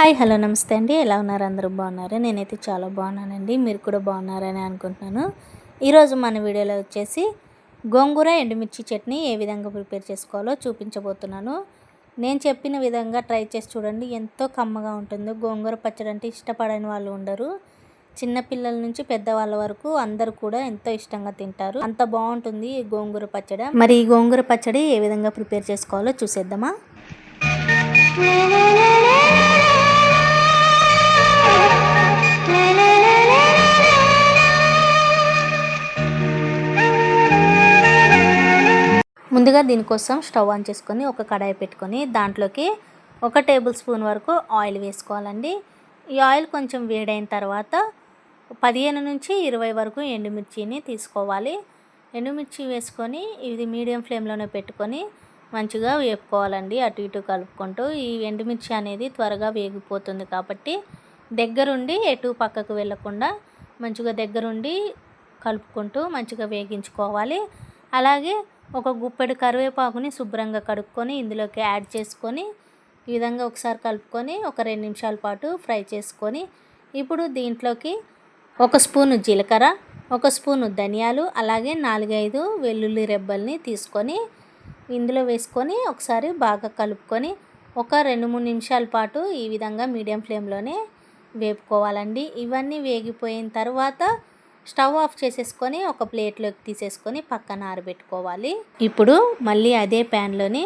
Hi hello నమస్తే అండి. ఎలా ఉన్నారు? అందరూ బాగున్నారు? నేనైతే చాలా బాగున్నానండి. మీరు కూడా బాగున్నారని అనుకుంటున్నాను. ఈరోజు మన వీడియోలో వచ్చేసి గోంగూర ఎండుమిర్చి చట్నీ ఏ విధంగా ప్రిపేర్ చేసుకోవాలో చూపించబోతున్నాను. నేను చెప్పిన విధంగా ట్రై చేసి చూడండి. ఎంతో కమ్మగా ఉంటుందో. గోంగూర పచ్చడి అంటే ఇష్టపడని వాళ్ళు ఉండరు. చిన్నపిల్లల నుంచి పెద్దవాళ్ళ వరకు అందరూ కూడా ఎంతో ఇష్టంగా తింటారు. అంత బాగుంటుంది ఈ గోంగూర పచ్చడి. మరి ఈ గోంగూర పచ్చడి ఏ విధంగా ప్రిపేర్ చేసుకోవాలో చూసేద్దామా? ముందుగా దీనికోసం స్టవ్ ఆన్ చేసుకొని ఒక కడాయి పెట్టుకొని దాంట్లోకి ఒక టేబుల్ స్పూన్ వరకు ఆయిల్ వేసుకోవాలండి. ఈ ఆయిల్ కొంచెం వేడైన తర్వాత పదిహేను నుంచి ఇరవై వరకు ఎండుమిర్చిని తీసుకోవాలి. ఎండుమిర్చి వేసుకొని ఇది మీడియం ఫ్లేమ్లోనే పెట్టుకొని మంచిగా వేపుకోవాలండి. అటు ఇటు కలుపుకుంటూ ఈ ఎండుమిర్చి అనేది త్వరగా వేగిపోతుంది కాబట్టి దగ్గరుండి ఎటు పక్కకు వెళ్ళకుండా మంచిగా దగ్గరుండి కలుపుకుంటూ మంచిగా వేగించుకోవాలి. అలాగే ఒక గుప్పెడు కరివేపాకుని శుభ్రంగా కడుక్కొని ఇందులోకి యాడ్ చేసుకొని ఈ విధంగా ఒకసారి కలుపుకొని ఒక రెండు నిమిషాల పాటు ఫ్రై చేసుకొని ఇప్పుడు దీంట్లోకి ఒక స్పూను జీలకర్ర ఒక స్పూను ధనియాలు అలాగే నాలుగైదు వెల్లుల్లి రెబ్బల్ని తీసుకొని ఇందులో వేసుకొని ఒకసారి బాగా కలుపుకొని ఒక రెండు మూడు నిమిషాల పాటు ఈ విధంగా మీడియం ఫ్లేమ్లోనే వేపుకోవాలండి. ఇవన్నీ వేగిపోయిన తర్వాత స్టవ్ ఆఫ్ చేసేసుకొని ఒక ప్లేట్లోకి తీసేసుకొని పక్కన ఆరబెట్టుకోవాలి. ఇప్పుడు మళ్ళీ అదే ప్యాన్లోని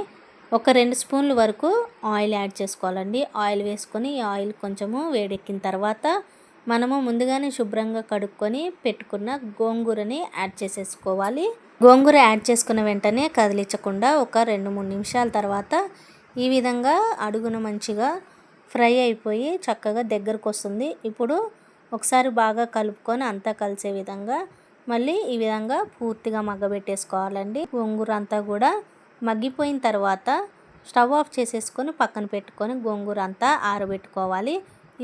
ఒక రెండు స్పూన్ల వరకు ఆయిల్ యాడ్ చేసుకోవాలండి. ఆయిల్ వేసుకొని ఆయిల్ కొంచెము వేడెక్కిన తర్వాత మనము ముందుగానే శుభ్రంగా కడుక్కొని పెట్టుకున్న గోంగూరని యాడ్ చేసేసుకోవాలి. గోంగూర యాడ్ చేసుకున్న వెంటనే కదిలించకుండా ఒక రెండు మూడు నిమిషాల తర్వాత ఈ విధంగా అడుగున మంచిగా ఫ్రై అయిపోయి చక్కగా దగ్గరకు వస్తుంది. ఇప్పుడు ఒకసారి బాగా కలుపుకొని అంతా కలిసే విధంగా మళ్ళీ ఈ విధంగా పూర్తిగా మగ్గబెట్టేసుకోవాలండి. గోంగూర అంతా కూడా మగ్గిపోయిన తర్వాత స్టవ్ ఆఫ్ చేసేసుకొని పక్కన పెట్టుకొని గోంగూర అంతా ఆరబెట్టుకోవాలి.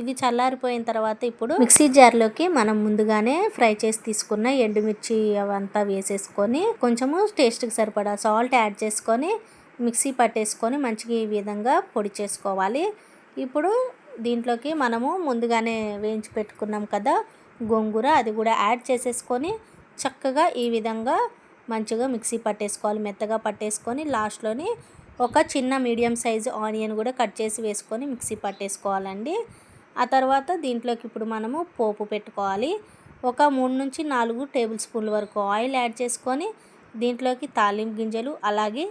ఇది చల్లారిపోయిన తర్వాత ఇప్పుడు మిక్సీ జార్లోకి మనం ముందుగానే ఫ్రై చేసి తీసుకున్న ఎండుమిర్చి అవంతా వేసేసుకొని కొంచెము టేస్ట్కి సరిపడా సాల్ట్ యాడ్ చేసుకొని మిక్సీ పట్టేసుకొని మంచిగా ఈ విధంగా పొడి చేసుకోవాలి. ఇప్పుడు దీంట్లోకి మనము ముందుగానే వేయించి పెట్టుకున్నాం కదా గోంగూర అది కూడా యాడ్ చేసేసుకొని చక్కగా ఈ విధంగా మంచిగా మిక్సీ పట్టేసుకోవాలి మెత్తగా పట్టేసుకొని లాస్ట్లోని ఒక చిన్న మీడియం సైజు ఆనియన్ కూడా కట్ చేసి వేసుకొని మిక్సీ పట్టేసుకోవాలండి. ఆ తర్వాత దీంట్లోకి ఇప్పుడు మనము పోపు పెట్టుకోవాలి. ఒక మూడు నుంచి నాలుగు టేబుల్ స్పూన్ల వరకు ఆయిల్ యాడ్ చేసుకొని దీంట్లోకి తాలింపు గింజలు అలాగే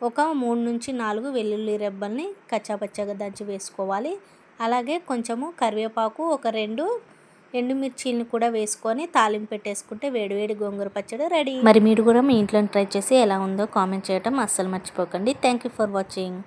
ఒక మూడు నుంచి నాలుగు వెల్లుల్లి రెబ్బల్ని కచ్చాపచ్చగా దంచి వేసుకోవాలి. అలాగే కొంచెము కరివేపాకు ఒక రెండు ఎండుమిర్చీని కూడా వేసుకొని తాలింపు పెట్టేసుకుంటే వేడివేడి గోంగూర పచ్చడి రెడీ. మరి మీరు కూడా మీ ఇంట్లో ట్రై చేసి ఎలా ఉందో కామెంట్ చేయడం అస్సలు మర్చిపోకండి. Thank you for watching